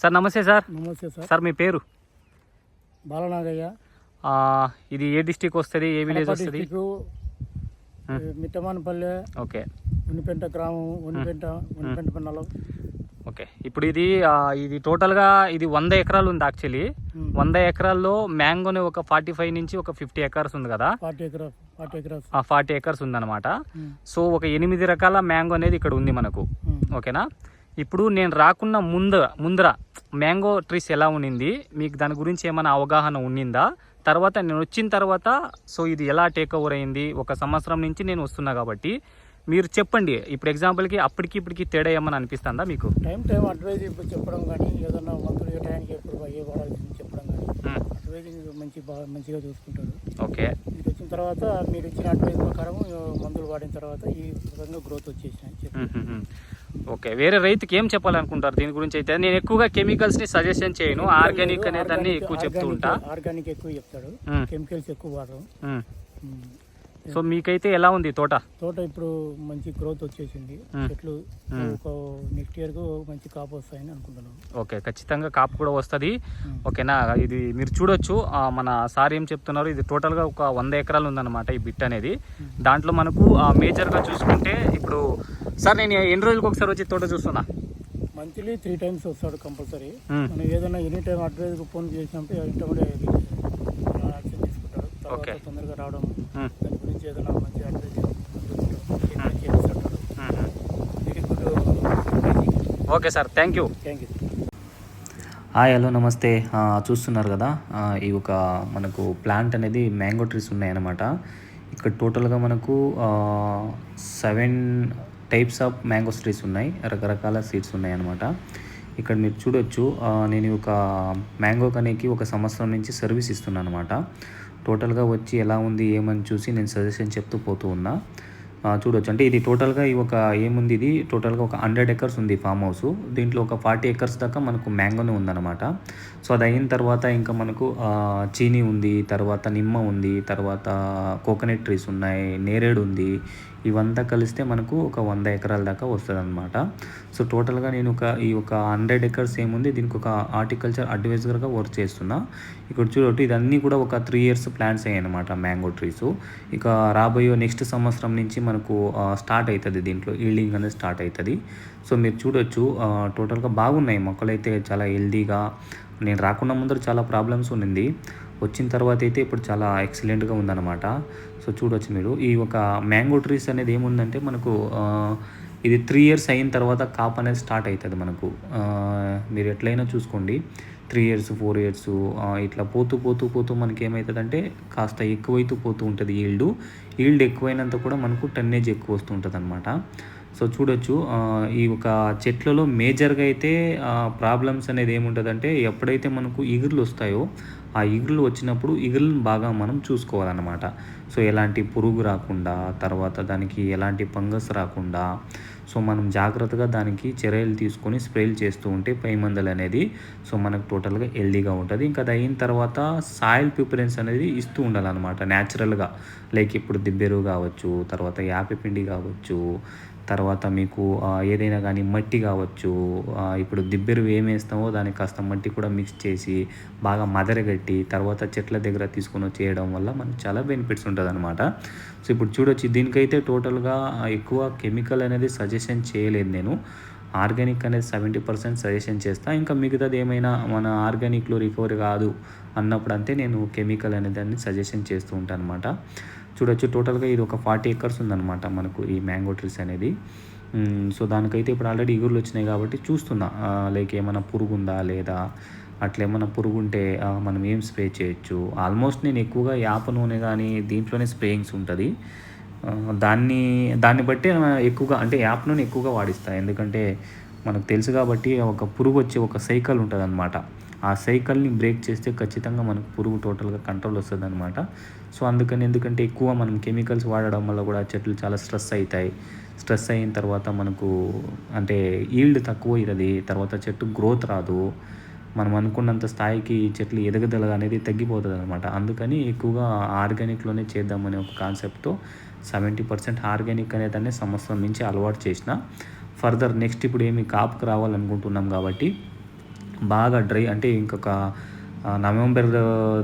Sir నమస్తే sir. నమస్తే sir. Sir మీ పేరు? బాలనాగయ్య. ఇది ఏ డిస్టిక్ వస్తుంది? ఏ విలేజ్ వస్తుంది? మిట్టమానపల్లె ఓకే. ఉనిపెంట గ్రామం ఉనిపెంట ఉనిపెంట మండలం ఓకే. ఇప్పుడు ఇది ఇది టోటల్గా ఇది వంద ఎకరాలు ఉంది యాక్చువల్లీ. వంద ఎకరాల్లో మ్యాంగోని ఒక ఫార్టీ ఫైవ్ నుంచి ఒక ఫిఫ్టీ ఎకర్స్ ఉంది కదా? ఫార్టీ ఎకరా ఫార్టీ ఎకరాస్. ఉందన్నమాట. ఉమ్. సో ఒక ఎనిమిది రకాల మ్యాంగో అనేది ఇక్కడ ఉంది మనకు. ఓకేనా? ఇప్పుడు నేను రాకున్న ముందు ముందర మ్యాంగో ట్రీస్ ఎలా ఉండింది మీకు దాని గురించి ఏమైనా అవగాహన ఉండిందా తర్వాత నేను వచ్చిన తర్వాత సో ఇది ఎలా టేక్ ఓవర్ అయింది? ఒక సంవత్సరం నుంచి నేను వస్తున్నా కాబట్టి మీరు చెప్పండి. ఇప్పుడు ఎగ్జాంపుల్కి అప్పటికి ఇప్పటికి తేడా ఏమైనా అనిపిస్తుందా మీకు? టైం టైం అడ్వైజ్ ఇప్పుడు చెప్పడం కానీ ఏదన్నా మంత్రులు ఏ టైంకి ఎప్పుడు ఏ చెప్పడం కానీ. అడ్వైజింగ్ మంచి బాగా మంచిగా చూసుకుంటారు ఓకే. మీకు వచ్చిన తర్వాత మీరు ఇచ్చిన అడ్వైజ్ ప్రకారం మందులు వాడిన తర్వాత ఈ విధంగా గ్రోత్ వచ్చేసినాయి. ఓకే. వేరే రైతుకి ఏం చెప్పాలనుకుంటారు? దీని గురించి అయితే నేను ఎక్కువగా కెమికల్స్ని సజెషన్ చేయను. ఆర్గానిక్ అనే దాన్ని ఎక్కువ చెప్తూ ఉంటా. ఆర్గానిక్ ఎక్కువ చెప్తాడు. కెమికల్స్ ఎక్కువ వాడరు. సో మీకైతే ఎలా ఉంది తోట? తోట ఇప్పుడు మంచి గ్రోత్ వచ్చేసింది. మ్మ్. చెట్లు నెక్స్ట్ ఇయర్కు మంచి కాపు వస్తాయని అనుకుంటున్నాను. ఓకే ఖచ్చితంగా కాపు కూడా వస్తుంది. మ్మ్. ఓకేనా? ఇది మీరు చూడొచ్చు. మన సార్ ఏం చెప్తున్నారు ఇది టోటల్గా ఒక వంద ఎకరాలు ఉందన్నమాట ఈ బిట్ అనేది. దాంట్లో మనకు ఆ, మేజర్గా చూసుకుంటే ఇప్పుడు సార్ నేను ఎన్ని రోజులకు ఒకసారి వచ్చి తోట చూస్తున్నా? మంత్లీ త్రీ టైమ్స్ వస్తాడు కంపల్సరీ. మనం ఏదైనా ఎనీ టైం అడ్వైజ్ ఫోన్ చేసినప్పుడు ఇంటర్మీడియట్ యాక్షన్ తీసుకుంటాడు. తర్వాత తొందరగా రావడం గురించి ఏదైనా మంచి advice okay sir thank you. Thank you. Hi hello నమస్తే. చూస్తున్నారు కదా ఈ ఒక మనకు ప్లాంట్ అనేది మ్యాంగో ట్రీస్ ఉన్నాయన్నమాట. ఇక్కడ టోటల్గా మనకు seven types of mangoes trees ఉన్నాయి రకరకాల సీడ్స్ ఉన్నాయన్నమాట. ఇక్కడ మీరు చూడొచ్చు నేను ఈ ఒక మ్యాంగో కనేకి ఒక సంవత్సరం నుంచి సర్వీస్ ఇస్తున్నాను అనమాట టోటల్గా వచ్చి ఎలా ఉంది ఏమని చూసి నేను సజెషన్ చెప్తూ పోతూ ఉన్నా. చూడవచ్చు చూడొచ్చు. అంటే ఇది టోటల్గా ఈ ఒక ఏముంది ఇది? టోటల్గా ఒక హండ్రెడ్ ఎకర్స్ ఉంది ఫామ్ హౌస్. దీంట్లో ఒక ఫార్టీ ఎకర్స్ దాకా మనకు మ్యాంగోనే ఉందన్నమాట. సో అది అయిన తర్వాత ఇంకా మనకు చీనీ ఉంది తర్వాత నిమ్మ ఉంది తర్వాత కోకోనట్ ట్రీస్ ఉన్నాయి నేరేడు ఉంది ఇవంతా కలిస్తే మనకు ఒక వంద ఎకరాల దాకా వస్తుంది అనమాట సో టోటల్గా నేను ఒక ఈ ఒక హండ్రెడ్ ఎకర్స్ ఏముంది దీనికి ఒక హార్టికల్చర్ అడ్వైజర్గా వర్క్ చేస్తున్నా. ఇక్కడ చూడొట్టు ఇదన్నీ కూడా ఒక త్రీ ఇయర్స్ ప్లాంట్స్ అయ్యాయి అనమాట మ్యాంగో ట్రీస్. ఇక రాబోయే నెక్స్ట్ సంవత్సరం నుంచి మనకు స్టార్ట్ అవుతుంది దీంట్లో ఈల్డింగ్ అనేది స్టార్ట్ అవుతుంది సో మీరు చూడొచ్చు టోటల్గా బాగున్నాయి మొక్కలు అయితే చాలా హెల్దీగా నేను రాకుండా ముందర చాలా ప్రాబ్లమ్స్ ఉండింది వచ్చిన తర్వాత అయితే ఇప్పుడు చాలా ఎక్సలెంట్గా ఉందన్నమాట. సో చూడొచ్చు మీరు. ఈ ఒక మ్యాంగో ట్రీస్ అనేది ఏముందంటే మనకు ఇది త్రీ ఇయర్స్ అయిన తర్వాత కాప్ అనేది స్టార్ట్ అవుతుంది మనకు. మీరు ఎట్లయినా చూసుకోండి. త్రీ ఇయర్స్ ఫోర్ ఇయర్స్ ఇట్లా పోతూ పోతూ పోతూ మనకి ఏమవుతుందంటే కాస్త ఎక్కువైతూ పోతూ ఉంటుంది ఈల్డ్ ఈల్డ్ ఎక్కువైనంత కూడా మనకు టన్నేజ్ ఎక్కువ వస్తూ ఉంటుంది అనమాట సో చూడొచ్చు ఈ ఒక చెట్లలో మేజర్గా అయితే ప్రాబ్లమ్స్ అనేది ఏముంటుందంటే ఎప్పుడైతే మనకు ఇగుర్లు వస్తాయో ఆ ఇగుర్లు వచ్చినప్పుడు ఇగుర్లను బాగా మనం చూసుకోవాలన్నమాట. సో ఎలాంటి పురుగు రాకుండా తర్వాత దానికి ఎలాంటి ఫంగస్ రాకుండా సో మనం జాగ్రత్తగా దానికి చర్యలు తీసుకొని స్ప్రేలు చేస్తూ ఉంటే పై మందులు అనేది సో మనకు టోటల్గా హెల్దీగా ఉంటుంది. ఇంకా అది అయిన తర్వాత సాయిల్ ప్రిఫరెన్స్ అనేది ఇస్తూ ఉండాలన్నమాట న్యాచురల్గా. లైక్ ఇప్పుడు దిబ్బెరువు కావచ్చు తర్వాత యాపిపిండి కావచ్చు తర్వాత మీకు ఏదైనా కానీ మట్టి కావచ్చు ఇప్పుడు దిబ్బెరు ఏమేస్తామో దానికి కాస్త మట్టి కూడా మిక్స్ చేసి బాగా మదరగట్టి తర్వాత చెట్ల దగ్గర తీసుకొని వచ్చి వేయడం వల్ల మనకు చాలా బెనిఫిట్స్ ఉంటుంది అనమాట సో ఇప్పుడు చూడొచ్చు దీనికైతే టోటల్గా ఎక్కువ కెమికల్ అనేది సజెషన్ చేయలేదు నేను. ఆర్గానిక్ అనేది సెవెంటీ పర్సెంట్ సజెషన్ చేస్తా. ఇంకా మిగతాది ఏమైనా మన ఆర్గానిక్లో రికవరీ కాదు అన్నప్పుడు అంతే నేను కెమికల్ అనే దాన్ని సజెషన్ చేస్తూ ఉంటాను అనమాట చూడొచ్చు. టోటల్గా ఇది ఒక ఫార్టీ ఎకర్స్ ఉందన్నమాట మనకు ఈ మ్యాంగో ట్రీస్ అనేది. సో దానికైతే ఇప్పుడు ఆల్రెడీ ఇగుర్లు వచ్చినాయి కాబట్టి చూస్తున్నా. లైక్ ఏమైనా పురుగు ఉందా లేదా? అట్లా ఏమైనా పురుగు ఉంటే మనం ఏం స్ప్రే చేయొచ్చు? ఆల్మోస్ట్ నేను ఎక్కువగా యాప నూనె కానీ దీంట్లోనే స్ప్రేయింగ్స్ ఉంటుంది. దాన్ని దాన్ని బట్టి ఎక్కువగా అంటే యాప్ నూనె ఎక్కువగా వాడిస్తాను ఎందుకంటే మనకు తెలుసు కాబట్టి ఒక పురుగు వచ్చే ఒక సైకిల్ ఉంటుంది అనమాట ఆ సైకిల్ని బ్రేక్ చేస్తే ఖచ్చితంగా మనకు పురుగు టోటల్గా కంట్రోల్ వస్తుంది అనమాట సో అందుకని ఎందుకంటే ఎక్కువ మనం కెమికల్స్ వాడడం వల్ల కూడా చెట్లు చాలా స్ట్రెస్ అవుతాయి. స్ట్రెస్ అయిన తర్వాత మనకు అంటే ఈల్డ్ తక్కువ అవుతుంది. తర్వాత చెట్టు గ్రోత్ రాదు. మనం అనుకున్నంత స్థాయికి చెట్లు ఎదగదల అనేది తగ్గిపోతుంది అనమాట అందుకని ఎక్కువగా ఆర్గానిక్లోనే చేద్దామనే ఒక కాన్సెప్ట్తో సెవెంటీ పర్సెంట్ ఆర్గానిక్ అనే దాన్ని సంవత్సరం నుంచి అలవాటు చేసిన. ఫర్దర్ నెక్స్ట్ ఇప్పుడు ఏమి కాపుకు రావాలనుకుంటున్నాం కాబట్టి బాగా డ్రై అంటే ఇంకొక నవంబర్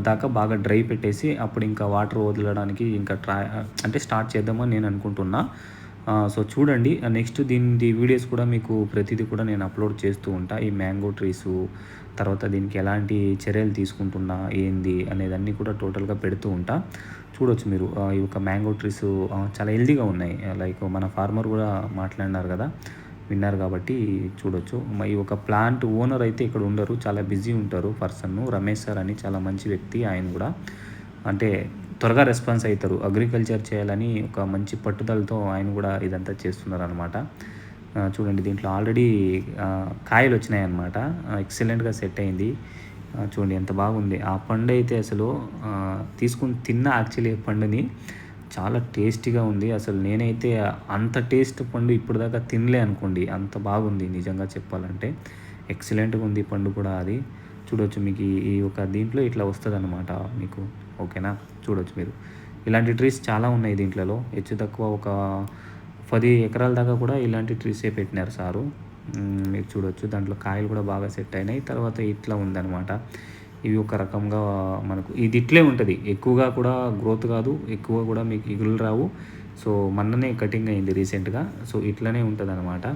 దాకా బాగా డ్రై పెట్టేసి అప్పుడు ఇంకా వాటర్ వదలడానికి ఇంకా ట్రై అంటే స్టార్ట్ చేద్దామని నేను అనుకుంటున్నా. సో చూడండి నెక్స్ట్ దీని వీడియోస్ కూడా మీకు ప్రతిదీ కూడా నేను అప్లోడ్ చేస్తూ ఉంటా. ఈ మ్యాంగో ట్రీసు తర్వాత దీనికి ఎలాంటి చర్యలు తీసుకుంటున్నా ఏంది అనేదన్నీ కూడా టోటల్గా పెడుతూ ఉంటా. చూడొచ్చు మీరు ఈ యొక్క మ్యాంగో ట్రీస్ చాలా హెల్దీగా ఉన్నాయి. లైక్ మన ఫార్మర్ కూడా మాట్లాడినారు కదా విన్నారు కాబట్టి చూడొచ్చు. మరి ఈ ఒక ప్లాంట్ ఓనర్ అయితే ఇక్కడ ఉండరు. చాలా బిజీ ఉంటారు పర్సన్ రమేష్ సార్ అని చాలా మంచి వ్యక్తి ఆయన కూడా. అంటే త్వరగా రెస్పాన్స్ అవుతారు అగ్రికల్చర్ చేయాలని ఒక మంచి పట్టుదలతో ఆయన కూడా ఇదంతా చేస్తున్నారు అనమాట చూడండి దీంట్లో ఆల్రెడీ కాయలు వచ్చినాయి అనమాట ఎక్సలెంట్గా సెట్ అయింది. చూడండి ఎంత బాగుంది. ఆ పండు అయితే అసలు తీసుకుని తిన్న యాక్చువల్లీ పండుని చాలా టేస్టీగా ఉంది. అసలు నేనైతే అంత టేస్ట్ పండు ఇప్పుడు దాకా తినలే అనుకోండి. అంత బాగుంది నిజంగా చెప్పాలంటే. ఎక్సలెంట్గా ఉంది పండు కూడా అది. చూడొచ్చు మీకు ఈ- ఒక దీంట్లో ఇట్లా వస్తుంది అనమాట మీకు. ఓకేనా? చూడొచ్చు మీరు. ఇలాంటి ట్రీస్ చాలా ఉన్నాయి దీంట్లో హెచ్చు తక్కువ ఒక పది ఎకరాల దాకా కూడా ఇలాంటి ట్రీసే పెట్టినారు సారు. మీరు చూడొచ్చు. దాంట్లో కాయలు కూడా బాగా సెట్ అయినాయి. తర్వాత ఇట్లా ఉందన్నమాట. ఇవి ఒక రకంగా మనకు ఇది ఇట్లే ఉంటుంది. ఎక్కువగా కూడా గ్రోత్ కాదు ఎక్కువ కూడా మీకు ఇగులు రావు. సో మొన్ననే కటింగ్ అయింది రీసెంట్గా. సో ఇట్లనే ఉంటుంది అనమాట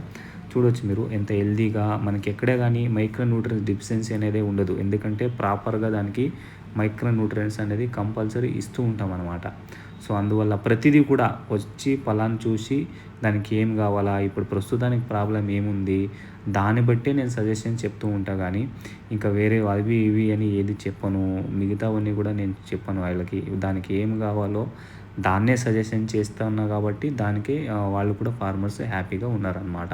చూడొచ్చు మీరు ఎంత హెల్దీగా మనకి ఎక్కడే కానీ మైక్రో న్యూట్రియన్స్ డిఫిషియన్సీ అనేది ఉండదు. ఎందుకంటే ప్రాపర్గా దానికి మైక్రో న్యూట్రియన్స్ అనేది కంపల్సరీ ఇస్తూ ఉంటాం అనమాట సో అందువల్ల ప్రతిదీ కూడా వచ్చి పొలాన్ని చూసి దానికి ఏం కావాలా? ఇప్పుడు ప్రస్తుతానికి ప్రాబ్లం ఏముంది? దాన్ని బట్టే నేను సజెషన్ చెప్తూ ఉంటా కానీ ఇంకా వేరే అవి ఇవి అని ఏది చెప్పను. మిగతావన్నీ కూడా నేను చెప్పను వాళ్ళకి. దానికి ఏం కావాలో దాన్నే సజెషన్ చేస్తా ఉన్నా కాబట్టి దానికి వాళ్ళు కూడా ఫార్మర్స్ హ్యాపీగా ఉన్నారనమాట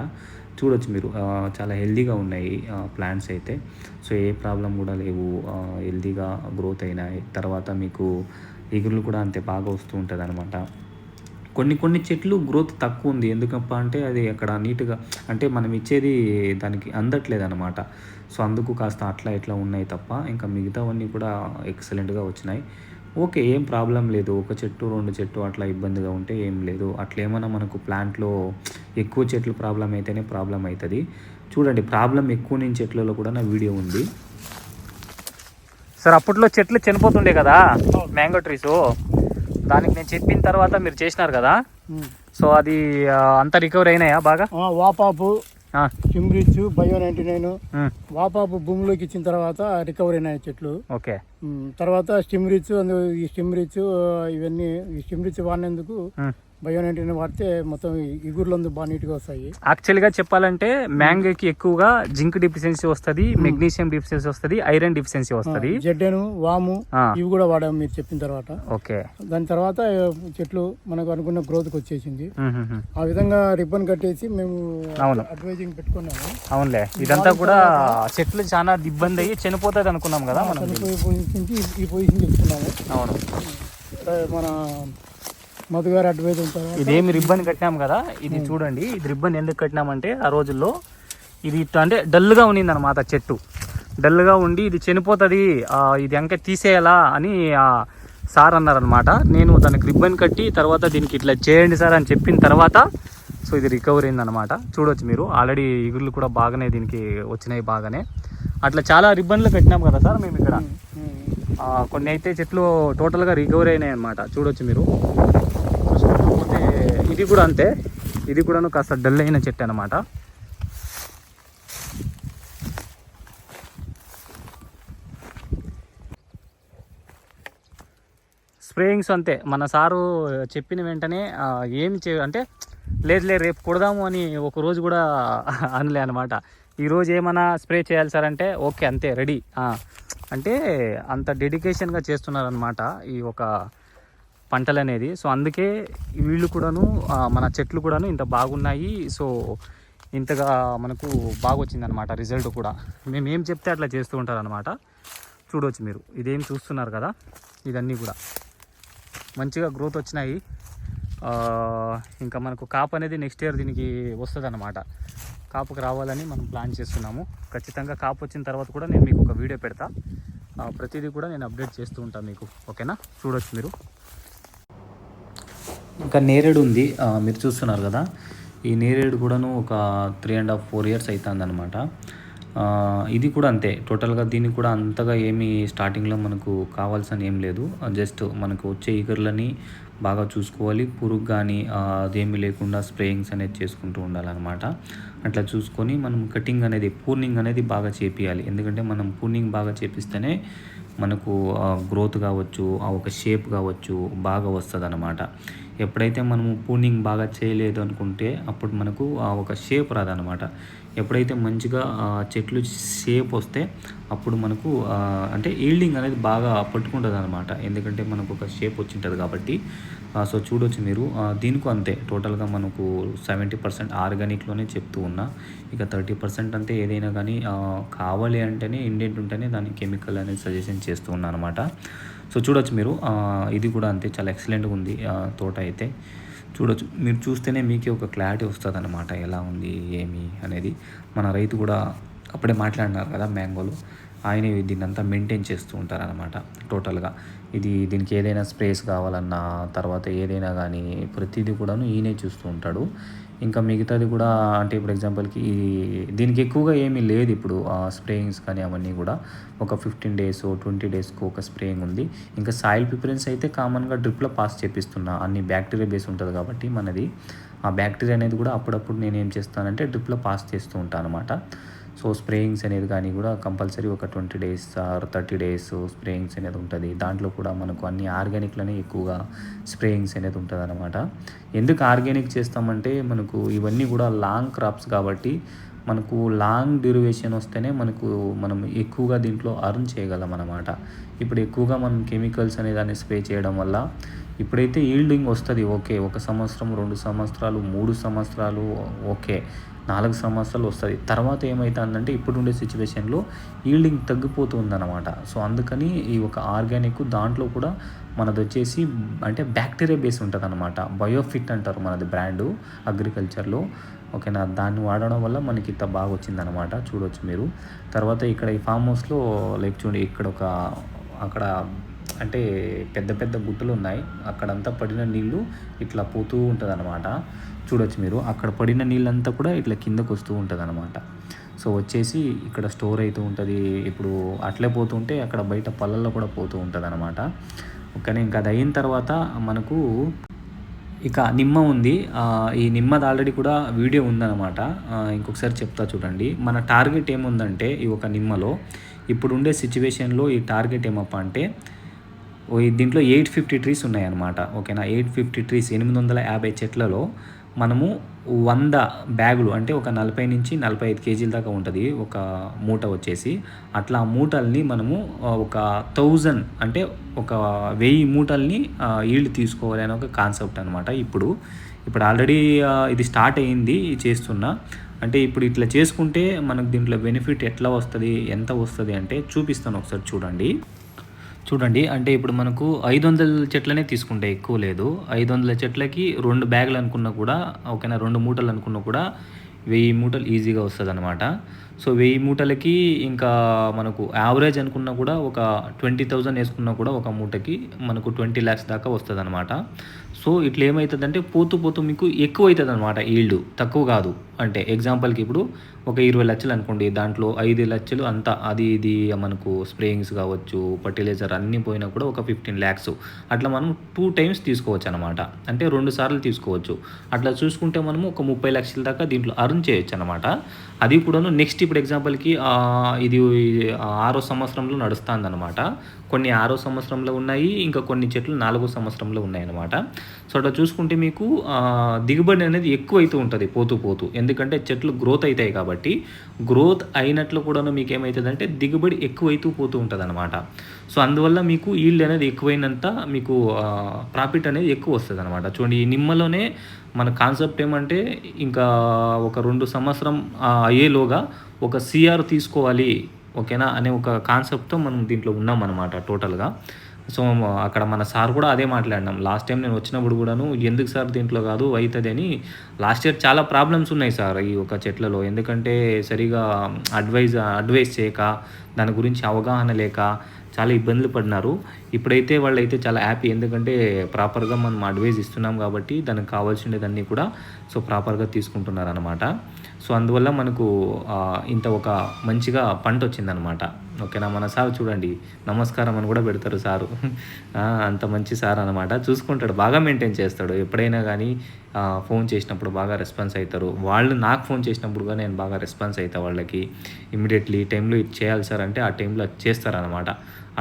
చూడొచ్చు మీరు. చాలా హెల్దీగా ఉన్నాయి ప్లాంట్స్ అయితే. సో ఏ ప్రాబ్లం కూడా లేవు. హెల్దీగా గ్రోత్ అయినాయి. తర్వాత మీకు ఎగురులు కూడా అంతే బాగా వస్తూ ఉంటుంది అనమాట కొన్ని కొన్ని చెట్లు గ్రోత్ తక్కువ ఉంది. ఎందుకప్ప అంటే అది అక్కడ నీట్గా అంటే మనం ఇచ్చేది దానికి అందట్లేదు అనమాట సో అందుకు కాస్త అట్లా ఇట్లా ఉన్నాయి తప్ప ఇంకా మిగతావన్నీ కూడా ఎక్సలెంట్గా వచ్చినాయి. ఓకే ఏం ప్రాబ్లం లేదు. ఒక చెట్టు రెండు చెట్టు అట్లా ఇబ్బందిగా ఉంటే ఏం లేదు. అట్లా ఏమైనా మనకు ప్లాంట్లో ఎక్కువ చెట్లు ప్రాబ్లం అయితేనే ప్రాబ్లం అవుతుంది చూడండి ప్రాబ్లం ఎక్కువ నేను చెట్లలో కూడా నా వీడియో ఉంది. సార్ అప్పట్లో చెట్లు చనిపోతుండే కదా? మ్యాంగో ట్రీస్ దానికి నేను చెప్పిన తర్వాత మీరు చేసినారు కదా. సో అది అంతా రికవర్ అయినాయా బాగా? వాపాపు ఆ, స్టిమ్రిచ్ బయో నైంటీ నైన్ వాపాపు భూమిలోకి ఇచ్చిన తర్వాత రికవరీ అయినాయి చెట్లు. ఓకే. తర్వాత స్టిమ్రిచ్ అందు ఈ స్టిమ్రిచ్ ఇవన్నీ ఈ స్టిమ్రిచ్ వాడినందుకు. బయో వాడితే మొత్తం ఇగుర్లు అందు బాగా నీట్గా వస్తాయి. యాక్చువల్గా చెప్పాలంటే మ్యాంగోకి ఎక్కువగా జింక్ డిఫిషియన్సీ వస్తుంది మెగ్నీషియం డిఫిషియన్సీ వస్తుంది ఐరన్ డిఫిషియన్సీ వస్తుంది. జెడ్డెను వాము. ఇవి కూడా వాడాము మీరు చెప్పిన తర్వాత. ఓకే. దాని తర్వాత చెట్లు మనకు అనుకున్న గ్రోత్కి వచ్చేసింది. ఆ విధంగా రిబ్బన్ కట్టేసి మేము అవును. అడ్వైజింగ్ పెట్టుకున్నాము. అవునులే. ఇదంతా కూడా చెట్లు చాలా ఇబ్బంది అయ్యి చనిపోతుంది అనుకున్నాం కదా మనం. ఈ- పొజిషన్ చెప్తున్నాము. అవును. మన మధు గారు అడ్వైజ్ తర్వాత ఇదేమి రిబ్బన్ కట్టినాం కదా ఇది చూడండి ఇది రిబ్బన్ ఎందుకు కట్టినామంటే ఆ రోజుల్లో ఇది ఇట్లా అంటే డల్గా ఉన్నింది అనమాట చెట్టు. డల్గా ఉండి ఇది చనిపోతుంది ఇది అంక తీసేయాలా అని ఆ సార్ అన్నారనమాట నేను దానికి రిబ్బన్ కట్టి తర్వాత దీనికి ఇట్లా చేయండి సార్ అని చెప్పిన తర్వాత సో ఇది రికవర్ అయిందనమాట చూడొచ్చు మీరు ఆల్రెడీ ఇగుర్లు కూడా బాగానే దీనికి వచ్చినాయి బాగానే. అట్లా చాలా రిబ్బన్లు కట్టినాం కదా సార్ మేము ఇక్కడ. కొన్ని అయితే చెట్లు టోటల్గా రికవరీ అయినాయి అనమాట చూడొచ్చు మీరు. చూసుకోకపోతే ఇది కూడా అంతే. ఇది కూడాను కాస్త డల్ అయిన చెట్టు అనమాట స్ప్రేయింగ్స్ అంతే. మన సారు చెప్పిన వెంటనే ఏం చే అంటే లేదు లేదు రేపు కొడదాము అని ఒక రోజు కూడా అనలే అనమాట ఈరోజు ఏమైనా స్ప్రే చేయాలి సార్ అంటే ఓకే అంతే రెడీ. అంటే అంత డెడికేషన్గా చేస్తున్నారనమాట ఈ ఒక పంటలు అనేది సో అందుకే వీళ్ళు కూడాను మన చెట్లు కూడాను ఇంత బాగున్నాయి. సో ఇంతగా మనకు బాగా వచ్చిందనమాట రిజల్ట్ కూడా. మేము ఏం చెప్తే అట్లా చేస్తూ ఉంటారనమాట చూడవచ్చు మీరు. ఇదేం చూస్తున్నారు కదా? ఇదన్నీ కూడా. మంచిగా గ్రోత్ వచ్చినాయి. ఇంకా మనకు కాపు అనేది నెక్స్ట్ ఇయర్ దీనికి వస్తుంది అనమాట కాపుకి రావాలని మనం ప్లాన్ చేస్తున్నాము. ఖచ్చితంగా కాపు వచ్చిన తర్వాత కూడా నేను మీకు ఒక వీడియో పెడతా. ప్రతిదీ కూడా నేను అప్డేట్ చేస్తూ ఉంటాను మీకు. ఓకేనా చూడొచ్చు మీరు. ఇంకా నేరేడు ఉంది. మీరు చూస్తున్నారు కదా. ఈ నేరేడు కూడాను ఒక three and half four years అవుతుంది అనమాట ఇది కూడా అంతే. టోటల్గా దీనికి కూడా అంతగా ఏమీ స్టార్టింగ్లో మనకు కావాల్సిన ఏం లేదు. జస్ట్ మనకు వచ్చే ఈగర్లని బాగా చూసుకోవాలి. పురుగు కానీ అదేమీ లేకుండా స్ప్రేయింగ్స్ అనేది చేసుకుంటూ ఉండాలన్నమాట. అట్లా చూసుకొని మనం కటింగ్ అనేది పూర్నింగ్ అనేది బాగా చేపియాలి. ఎందుకంటే మనం పూర్నింగ్ బాగా చేపిస్తేనే మనకు గ్రోత్ కావచ్చు ఆ ఒక షేప్ కావచ్చు బాగా వస్తుంది అనమాట ఎప్పుడైతే మనము పూనింగ్ బాగా చేయలేదు అనుకుంటే అప్పుడు మనకు ఆ ఒక షేప్ రాదనమాట ఎప్పుడైతే మంచిగా చెట్లు షేప్ వస్తే అప్పుడు మనకు అంటే ఈల్డింగ్ అనేది బాగా పట్టుకుంటుంది అనమాట ఎందుకంటే మనకు ఒక షేప్ వచ్చింటుంది కాబట్టి. సో చూడొచ్చు మీరు. దీనికి అంతే. టోటల్గా మనకు సెవెంటీ పర్సెంట్ ఆర్గానిక్లోనే చెప్తూ ఉన్నా. ఇక థర్టీ పర్సెంట్ అంతే ఏదైనా కానీ కావాలి అంటేనే ఇండెంట్ ఉంటేనే దాని కెమికల్ అనేది సజెషన్ చేస్తూ ఉన్నా అనమాట సో చూడొచ్చు మీరు. ఇది కూడా అంతే చాలా ఎక్సలెంట్గా ఉంది తోట అయితే. చూడొచ్చు. మీరు చూస్తేనే మీకే ఒక క్లారిటీ వస్తుంది అనమాట ఎలా ఉంది ఏమి అనేది. మన రైతు కూడా అప్పుడే మాట్లాడినారు కదా మ్యాంగోలు ఆయన దీన్ని అంతా మెయింటైన్ చేస్తూ ఉంటారనమాట టోటల్గా ఇది దీనికి ఏదైనా స్ప్రేస్ కావాలన్నా తర్వాత ఏదైనా కానీ ప్రతిదీ కూడాను ఈయనే చూస్తూ ఉంటాడు. ఇంకా మిగతాది కూడా అంటే ఇప్పుడు ఎగ్జాంపుల్కి దీనికి ఎక్కువగా ఏమీ లేదు ఇప్పుడు స్ప్రేయింగ్స్ కానీ అవన్నీ కూడా. ఒక ఫిఫ్టీన్ డేస్ ట్వంటీ డేస్కి ఒక స్ప్రేయింగ్ ఉంది. ఇంకా సాయిల్ ప్రిఫరెన్స్ అయితే కామన్గా డ్రిప్లో పాస్ చేపిస్తున్నా. అన్ని బ్యాక్టీరియా బేస్ ఉంటుంది కాబట్టి మనది. ఆ బ్యాక్టీరియా అనేది కూడా అప్పుడప్పుడు నేను ఏం చేస్తానంటే డ్రిప్లో పాస్ చేస్తూ ఉంటాను అనమాట సో స్ప్రేయింగ్స్ అనేది కానీ కూడా కంపల్సరీ ఒక twenty days or thirty days sprayings అనేది ఉంటుంది. దాంట్లో కూడా మనకు అన్ని ఆర్గానిక్లోనే ఎక్కువగా స్ప్రేయింగ్స్ అనేది ఉంటుంది అనమాట ఎందుకు ఆర్గానిక్ చేస్తామంటే మనకు ఇవన్నీ కూడా లాంగ్ క్రాప్స్ కాబట్టి మనకు లాంగ్ డ్యూరివేషన్ వస్తేనే మనకు మనం ఎక్కువగా దీంట్లో అర్న్ చేయగలం అనమాట ఇప్పుడు ఎక్కువగా మనం కెమికల్స్ అనే దాన్ని స్ప్రే చేయడం వల్ల ఇప్పుడైతే ఈల్డింగ్ వస్తుంది ఓకే ఒక సంవత్సరం రెండు సంవత్సరాలు మూడు సంవత్సరాలు ఓకే నాలుగు సంవత్సరాలు వస్తుంది. తర్వాత ఏమవుతుందంటే ఇప్పుడు ఉండే సిచ్యువేషన్లో ఈల్డింగ్ తగ్గిపోతుందన్నమాట. సో అందుకని ఈ ఒక ఆర్గానిక్ దాంట్లో కూడా మనది వచ్చేసి అంటే బ్యాక్టీరియా బేస్ ఉంటుంది అనమాట బయోఫిట్ అంటారు మనది బ్రాండు అగ్రికల్చర్లో. ఓకేనా? దాన్ని వాడడం వల్ల మనకి ఇంత బాగా వచ్చిందనమాట చూడొచ్చు మీరు. తర్వాత ఇక్కడ ఈ ఫామ్ హౌస్లో లైక్ చూడండి ఇక్కడ ఒక అక్కడ అంటే పెద్ద పెద్ద గుట్టలు ఉన్నాయి అక్కడంతా పడిన నీళ్ళు ఇట్లా పోతూ ఉంటుంది అనమాట చూడొచ్చు మీరు. అక్కడ పడిన నీళ్ళంతా కూడా ఇట్లా కిందకు వస్తూ ఉంటుంది అనమాట సో వచ్చేసి ఇక్కడ స్టోర్ అవుతూ ఉంటుంది. ఇప్పుడు అట్లే పోతుంటే అక్కడ బయట పళ్ళల్లో కూడా పోతూ ఉంటుంది అనమాట కానీ ఇంకా అది అయిన తర్వాత మనకు ఇక నిమ్మ ఉంది. ఈ నిమ్మది ఆల్రెడీ కూడా వీడియో ఉందన్నమాట. ఇంకొకసారి చెప్తా చూడండి. మన టార్గెట్ ఏముందంటే ఈ ఒక నిమ్మలో ఇప్పుడు ఉండే సిచ్యువేషన్లో ఈ టార్గెట్ ఏమప్ప అంటే ఓ దీంట్లో ఎయిట్ ఫిఫ్టీ ట్రీస్ ఉన్నాయన్నమాట. ఓకేనా? ఎయిట్ ఫిఫ్టీ ట్రీస్ ఎనిమిది వందల యాభై చెట్లలో మనము వంద బ్యాగులు అంటే ఒక నలభై నుంచి నలభై ఐదు కేజీల దాకా ఉంటుంది ఒక మూట వచ్చేసి. అట్లా ఆ మూటల్ని మనము ఒక థౌజండ్ అంటే ఒక వెయ్యి మూటల్ని ఈల్డ్ తీసుకోవాలి అనే ఒక కాన్సెప్ట్ అనమాట ఇప్పుడు. ఇప్పుడు ఆల్రెడీ ఇది స్టార్ట్ అయ్యింది చేస్తున్నా. అంటే ఇప్పుడు ఇట్లా చేసుకుంటే మనకు దీంట్లో బెనిఫిట్ ఎట్లా వస్తుంది ఎంత వస్తుంది అంటే చూపిస్తాను ఒకసారి చూడండి. చూడండి అంటే ఇప్పుడు మనకు ఐదు వందల చెట్లనే తీసుకుంటే ఎక్కువ లేదు. ఐదు వందల చెట్లకి రెండు బ్యాగులు అనుకున్నా కూడా ఓకేనా రెండు మూటలు అనుకున్నా కూడా వెయ్యి మూటలు ఈజీగా వస్తుంది అనమాట సో వెయ్యి మూటలకి ఇంకా మనకు యావరేజ్ అనుకున్నా కూడా ఒక ట్వంటీ థౌజండ్ వేసుకున్నా కూడా ఒక మూటకి మనకు ట్వంటీ ల్యాక్స్ దాకా వస్తుంది అనమాట సో ఇట్లా ఏమవుతుందంటే పోతూ పోతూ మీకు ఎక్కువ అవుతుంది అనమాట ఈల్డ్ తక్కువ కాదు. అంటే ఎగ్జాంపుల్కి ఇప్పుడు ఒక ఇరవై లక్షలు అనుకోండి దాంట్లో ఐదు లక్షలు అంతా అది ఇది మనకు స్ప్రేయింగ్స్ కావచ్చు ఫర్టిలైజర్ అన్నీ పోయినా కూడా ఒక ఫిఫ్టీన్ ల్యాక్స్. అట్లా మనం టూ టైమ్స్ తీసుకోవచ్చు అనమాట అంటే రెండు సార్లు తీసుకోవచ్చు. అట్లా చూసుకుంటే మనము ఒక ముప్పై లక్షల దాకా దీంట్లో అర్న్ చేయొచ్చు అనమాట అది కూడాను నెక్స్ట్ ఇప్పుడు ఎగ్జాంపుల్కి ఇది ఆరో సంవత్సరంలో నడుస్తుంది అనమాట కొన్ని ఆరో సంవత్సరంలో ఉన్నాయి ఇంకా కొన్ని చెట్లు నాలుగో సంవత్సరంలో ఉన్నాయి అనమాట సో అట్లా చూసుకుంటే మీకు దిగుబడి అనేది ఎక్కువ అవుతూ ఉంటుంది పోతూ పోతూ. ఎందుకంటే చెట్లు గ్రోత్ అవుతాయి కాబట్టి గ్రోత్ అయినట్లు కూడా మీకు ఏమవుతుందంటే దిగుబడి ఎక్కువ అవుతూ పోతూ ఉంటుంది అనమాట సో అందువల్ల మీకు ఈల్డ్ అనేది ఎక్కువైనంత మీకు ప్రాఫిట్ అనేది ఎక్కువ వస్తుంది అనమాట చూడండి ఈ నిమ్మలోనే మన కాన్సెప్ట్ ఏమంటే ఇంకా ఒక రెండు సంవత్సరం అయ్యేలోగా ఒక సిఆర్ తీసుకోవాలి ఓకేనా అనే ఒక కాన్సెప్ట్తో మనం దీంట్లో ఉన్నాం అనమాట టోటల్గా సో అక్కడ మన సార్ కూడా అదే మాట్లాడినాం. లాస్ట్ టైం నేను వచ్చినప్పుడు కూడాను ఎందుకు సార్ దీంట్లో కాదు అవుతుంది అని. లాస్ట్ ఇయర్ చాలా ప్రాబ్లమ్స్ ఉన్నాయి సార్ ఈ ఒక చెట్లలో. ఎందుకంటే సరిగా అడ్వైజ్ అడ్వైస్ చేయక దాని గురించి అవగాహన లేక చాలా ఇబ్బందులు పడినారు. ఇప్పుడైతే వాళ్ళైతే చాలా హ్యాపీ. ఎందుకంటే ప్రాపర్గా మనం అడ్వైజ్ ఇస్తున్నాం కాబట్టి దానికి కావాల్సినదన్నీ కూడా సో ప్రాపర్గా తీసుకుంటున్నారు అనమాట సో అందువల్ల మనకు ఇంత ఒక మంచిగా పంట వచ్చిందనమాట ఓకేనా? మన సార్ చూడండి నమస్కారం అని కూడా పెడతారు సారు. అంత మంచి సార్ అనమాట. చూసుకుంటాడు బాగా మెయింటైన్ చేస్తాడు. ఎప్పుడైనా కానీ ఫోన్ చేసినప్పుడు బాగా రెస్పాన్స్ అవుతారు వాళ్ళు నాకు ఫోన్ చేసినప్పుడు కూడా నేను బాగా రెస్పాన్స్ అవుతా వాళ్ళకి. ఇమీడియట్లీ టైంలో ఇది చేయాలి సార్ అంటే ఆ టైంలో చేస్తారనమాట.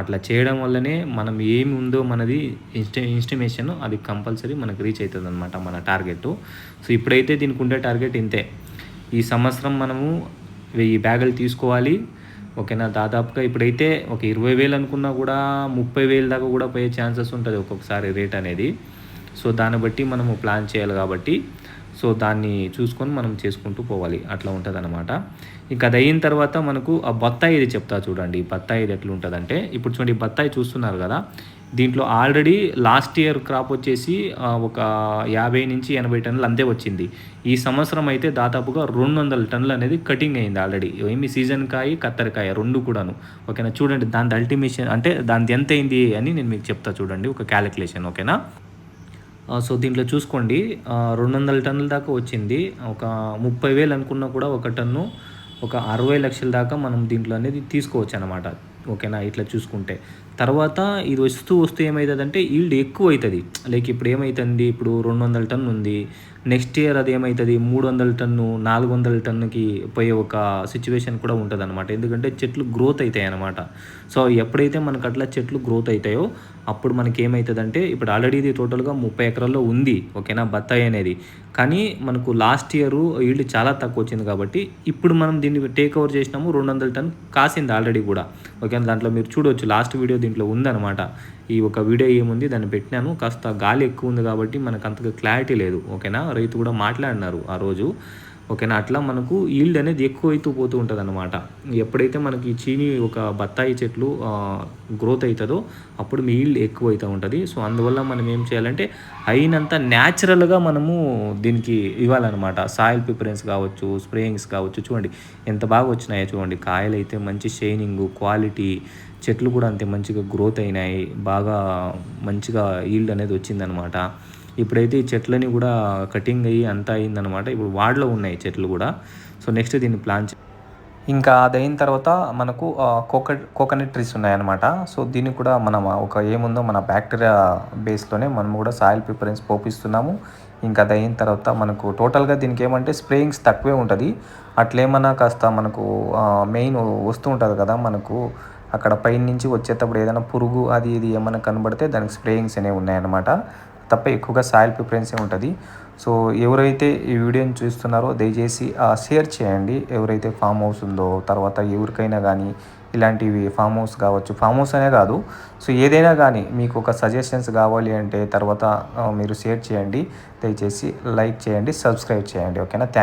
అట్లా చేయడం వల్లనే మనం ఏమి ఉందో మనది ఇన్స్టి ఇన్స్టిమేషన్ అది కంపల్సరీ మనకు రీచ్ అవుతుంది అనమాట మన టార్గెట్ సో ఇప్పుడైతే దీనికి ఉండే టార్గెట్ ఇంతే. ఈ సంవత్సరం మనము వెయ్యి బ్యాగులు తీసుకోవాలి. ఓకేనా? దాదాపుగా ఇప్పుడైతే ఒక ఇరవై వేలు అనుకున్నా కూడా ముప్పై వేలు దాకా కూడా పోయే ఛాన్సెస్ ఉంటుంది ఒక్కొక్కసారి రేట్ అనేది. సో దాన్ని బట్టి మనము ప్లాన్ చేయాలి కాబట్టి. సో దాన్ని చూసుకొని మనం చేసుకుంటూ పోవాలి. అట్లా ఉంటుంది అనమాట ఇంకా అది అయిన తర్వాత మనకు ఆ బత్తాయి ఇది చెప్తా చూడండి. ఈ బత్తాయి ఇది ఎట్లా ఉంటుందంటే ఇప్పుడు చూడండి ఈ బత్తాయి చూస్తున్నారు కదా? దీంట్లో ఆల్రెడీ లాస్ట్ ఇయర్ క్రాప్ వచ్చేసి ఒక యాభై నుంచి ఎనభై టన్నులు అంతే వచ్చింది. ఈ సంవత్సరం అయితే దాదాపుగా రెండు వందల టన్నులు అనేది కటింగ్ అయింది ఆల్రెడీ ఏమి సీజన్ కాయ కత్తెరకాయ రెండు కూడాను. ఓకేనా? చూడండి దాని అల్టిమేషన్ అంటే దాని ఎంత అయింది అని నేను మీకు చెప్తా చూడండి ఒక క్యాలిక్యులేషన్ ఓకేనా? సో దీంట్లో చూసుకోండి రెండు వందల టన్నుల దాకా వచ్చింది. ఒక ముప్పై వేలు అనుకున్నా కూడా ఒక టన్ను ఒక అరవై లక్షల దాకా మనం దీంట్లో అనేది తీసుకోవచ్చు అనమాట ఓకేనా? ఇట్లా చూసుకుంటే. తర్వాత ఇది వస్తూ వస్తూ ఏమవుతుందంటే ఈల్డ్ ఎక్కువ అవుతుంది లైక్ ఇప్పుడు ఏమవుతుంది ఇప్పుడు రెండు వందల టన్ను ఉంది నెక్స్ట్ ఇయర్ అది ఏమవుతుంది మూడు వందల టన్ను నాలుగు వందల టన్నుకి పోయే ఒక సిచ్యువేషన్ కూడా ఉంటుంది అనమాట ఎందుకంటే చెట్లు గ్రోత్ అవుతాయి అనమాట సో ఎప్పుడైతే మనకు అట్లా చెట్లు గ్రోత్ అవుతాయో అప్పుడు మనకి ఏమవుతుందంటే ఇప్పుడు ఆల్రెడీ ఇది టోటల్గా ముప్పై ఎకరాల్లో ఉంది ఓకేనా? బత్తాయి అనేది. కానీ మనకు లాస్ట్ ఇయర్ ఈల్డ్ చాలా తక్కువ వచ్చింది కాబట్టి ఇప్పుడు మనం దీన్ని టేక్ ఓవర్ చేసినాము రెండు వందల టన్ కాసింది ఆల్రెడీ కూడా. ఓకేనా? దాంట్లో మీరు చూడవచ్చు లాస్ట్ వీడియో దీంట్లో ఉందన్నమాట. ఈ ఒక వీడియో ఏముంది? దాన్ని పెట్టినాను. కాస్త గాలి ఎక్కువ ఉంది కాబట్టి మనకు అంతగా క్లారిటీ లేదు ఓకేనా? రైతు కూడా మాట్లాడినారు ఆ రోజు. ఓకేనా? అట్లా మనకు ఈల్డ్ అనేది ఎక్కువ అవుతూ పోతూ ఉంటుంది అనమాట ఎప్పుడైతే మనకి చీని ఒక బత్తాయి చెట్లు గ్రోత్ అవుతుందో అప్పుడు మీ ఈల్డ్ ఎక్కువ అవుతూ ఉంటుంది. సో అందువల్ల మనం ఏం చేయాలంటే అయినంత న్యాచురల్గా మనము దీనికి ఇవ్వాలన్నమాట. సాయిల్ ప్రిఫరెన్స్ కావచ్చు స్ప్రేయింగ్స్ కావచ్చు. చూడండి ఎంత బాగా వచ్చినాయో చూడండి. కాయలు అయితే మంచి షైనింగ్ క్వాలిటీ చెట్లు కూడా అంతే మంచిగా గ్రోత్ అయినాయి. బాగా మంచిగా ఈల్డ్ అనేది వచ్చిందనమాట ఇప్పుడైతే ఈ చెట్లని కూడా కటింగ్ అయ్యి అంతా అయిందనమాట ఇప్పుడు వాడలో ఉన్నాయి చెట్లు కూడా. సో నెక్స్ట్ దీన్ని ప్లాన్ ఇంకా అది అయిన తర్వాత మనకు కోకట్ కోకోనట్ ట్రీస్ ఉన్నాయన్నమాట. సో దీన్ని కూడా మనం ఒక ఏముందో మన బ్యాక్టీరియా బేస్లోనే మనం కూడా సాయిల్ ప్రిఫరెన్స్ పోపిస్తున్నాము. ఇంకా అది అయిన తర్వాత మనకు టోటల్గా దీనికి ఏమంటే స్ప్రేయింగ్స్ తక్కువే ఉంటుంది. అట్లేమన్నా కాస్త మనకు మెయిన్ వస్తూ ఉంటుంది కదా మనకు. అక్కడ పైన నుంచి వచ్చేటప్పుడు ఏదైనా పురుగు అది ఇది ఏమైనా కనబడితే దానికి స్ప్రేయింగ్స్ అనేవి ఉన్నాయన్నమాట. తప్ప ఎక్కువగా సాయిల్ ప్రిఫరెన్సే ఉంటుంది. సో ఎవరైతే ఈ వీడియోని చూస్తున్నారో దయచేసి షేర్ చేయండి. ఎవరైతే ఫామ్ హౌస్ ఉందో తర్వాత ఎవరికైనా కానీ ఇలాంటివి ఫామ్ హౌస్ కావచ్చు. ఫామ్ హౌస్ అనే కాదు. సో ఏదైనా కానీ మీకు ఒక సజెషన్స్ కావాలి అంటే తర్వాత మీరు షేర్ చేయండి. దయచేసి లైక్ చేయండి సబ్స్క్రైబ్ చేయండి. ఓకేనా? థ్యాంక్